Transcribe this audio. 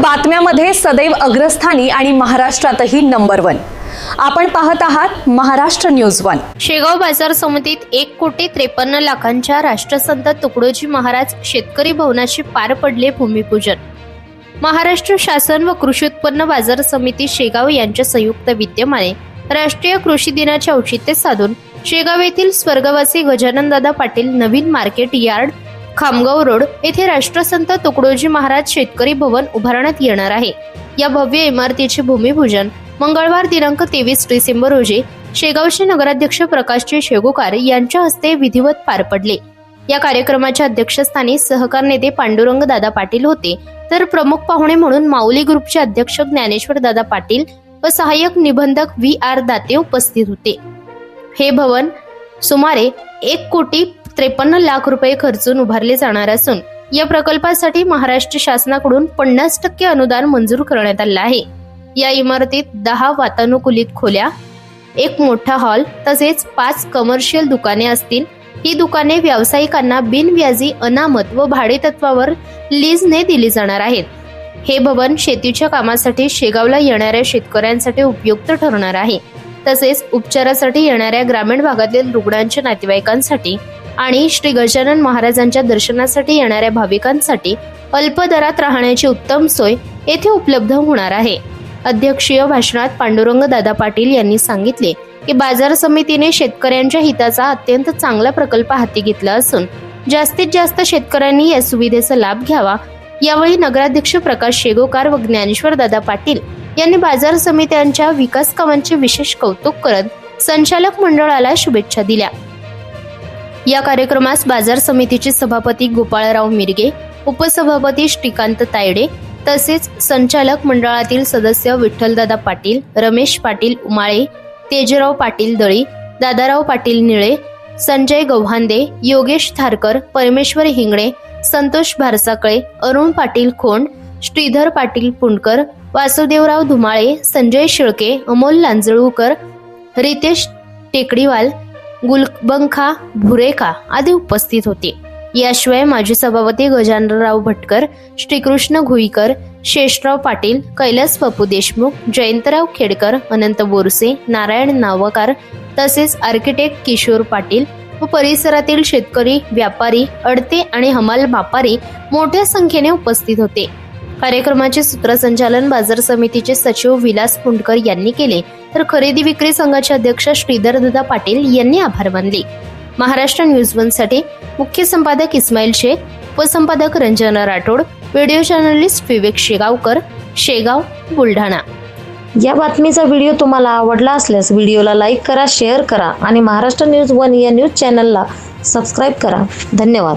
बातम्यामध्ये सदैव अग्रस्थानी आणि महाराष्ट्रातही नंबर वन. आपण पाहत आहात महाराष्ट्र न्यूज वन. शेगाव बाजार समितीत एक कोटी त्रेपन्न लाखांच्या राष्ट्रसंत तुकडोजी महाराज शेतकरी भवनाचे पार पडले भूमिपूजन. महाराष्ट्र शासन व कृषी उत्पन्न बाजार समिती शेगाव यांच्या संयुक्त विद्यमाने राष्ट्रीय कृषी दिनाचे औचित्य साधून शेगाव येथील स्वर्गवासी गजाननदादा पाटील नवीन मार्केट यार्ड खामगाव रोड येथे राष्ट्रसंत तुकडोजी महाराज शेतकरी भवन उभारण्यात येणार आहे. या भव्य इमारतीचे भूमिपूजन मंगळवार दिनांक तेवीस डिसेंबर रोजी शेगावचे नगराध्यक्ष प्रकाशजी शेगोकार यांच्या हस्ते विधिवत पार पडले. या कार्यक्रमाच्या अध्यक्षस्थानी सहकार नेते पांडुरंग दादा पाटील होते. तर प्रमुख पाहुणे म्हणून माऊली ग्रुपचे अध्यक्ष ज्ञानेश्वर दादा पाटील व सहाय्यक निबंधक व्ही आर दाते उपस्थित होते. हे भवन सुमारे एक कोटी त्रेपन्न लाख रुपये खर्चून उभारले जाणार असून या प्रकल्पासाठी महाराष्ट्र शासनाकडून पन्नास टक्के अनुदान मंजूर करण्यात आलं आहे. या इमारतीत दहा वातानुकूलित खोल्या एक मोठा हॉल तसेच पाच कमर्शियल दुकाने असतील. ही दुकाने व्यावसायिकांना बिनव्याजी अनामत व भाडेतत्वावर लीजने दिली जाणार आहेत. हे भवन शेतीच्या कामासाठी शेगावला येणाऱ्या शेतकऱ्यांसाठी उपयुक्त ठरणार आहे. तसेच उपचारासाठी येणाऱ्या ग्रामीण भागातील रुग्णांच्या नातेवाईकांसाठी आणि श्री गजानन महाराजांच्या दर्शनासाठी येणाऱ्या भाविकांसाठी अल्प दरात राहण्याची उत्तम सोय येथे उपलब्ध होणार आहे. अध्यक्षीय भाषणात पांडुरंग दादा पाटील यांनी सांगितले की बाजार समितीने शेतकऱ्यांच्या हिताचा अत्यंत चांगला प्रकल्प हाती घेतला असून जास्तीत जास्त शेतकऱ्यांनी या सुविधेचा लाभ घ्यावा. यावेळी नगराध्यक्ष प्रकाश शेगोकार व ज्ञानेश्वर दादा पाटील यांनी बाजार समित्यांच्या विकास कामांचे विशेष कौतुक करत संचालक मंडळाला शुभेच्छा दिल्या. या कार्यक्रमास बाजार समितीचे सभापती गोपाळराव मिरगे उपसभापती श्रीकांत तायडे तसेच संचालक मंडळातील सदस्य विठ्ठलदादा पाटील रमेश पाटील उमाळे तेजराव पाटील दळी दादाराव पाटील निळे संजय गव्हांदे योगेश थारकर परमेश्वर हिंगणे संतोष भारसाकळे अरुण पाटील खोंड श्रीधर पाटील पुंडकर वासुदेवराव धुमाळे संजय शिळके अमोल लांजळूकर रितेश टेकडीवाल गुलबंखा भुरेखा आदी उपस्थित होते. याशिवाय माजी सभापती गजाननराव भटकर श्रीकृष्ण घुईकर शेषराव पाटील कैलास बापू देशमुख जयंतराव खेडकर अनंत बोरसे नारायण नावकार तसेच आर्किटेक्ट किशोर पाटील व परिसरातील शेतकरी व्यापारी अडते आणि हमाल व्यापारी मोठ्या संख्येने उपस्थित होते. कार्यक्रमाचे सूत्रसंचालन बाजार समितीचे सचिव विलास पुंडकर यांनी केले. तर खरेदी विक्री संघाचे अध्यक्ष श्रीधर दादा पाटील यांनी आभार मानले. महाराष्ट्र न्यूज वनसाठी मुख्य संपादक इस्माईल शेख उपसंपादक रंजना राठोड व्हिडिओ जर्नलिस्ट विवेक शेगावकर शेगाव बुलढाणा. या बातमीचा व्हिडिओ तुम्हाला आवडला असल्यास व्हिडिओला लाईक करा शेअर करा आणि महाराष्ट्र न्यूज वन या न्यूज चॅनलला सबस्क्राईब करा. धन्यवाद.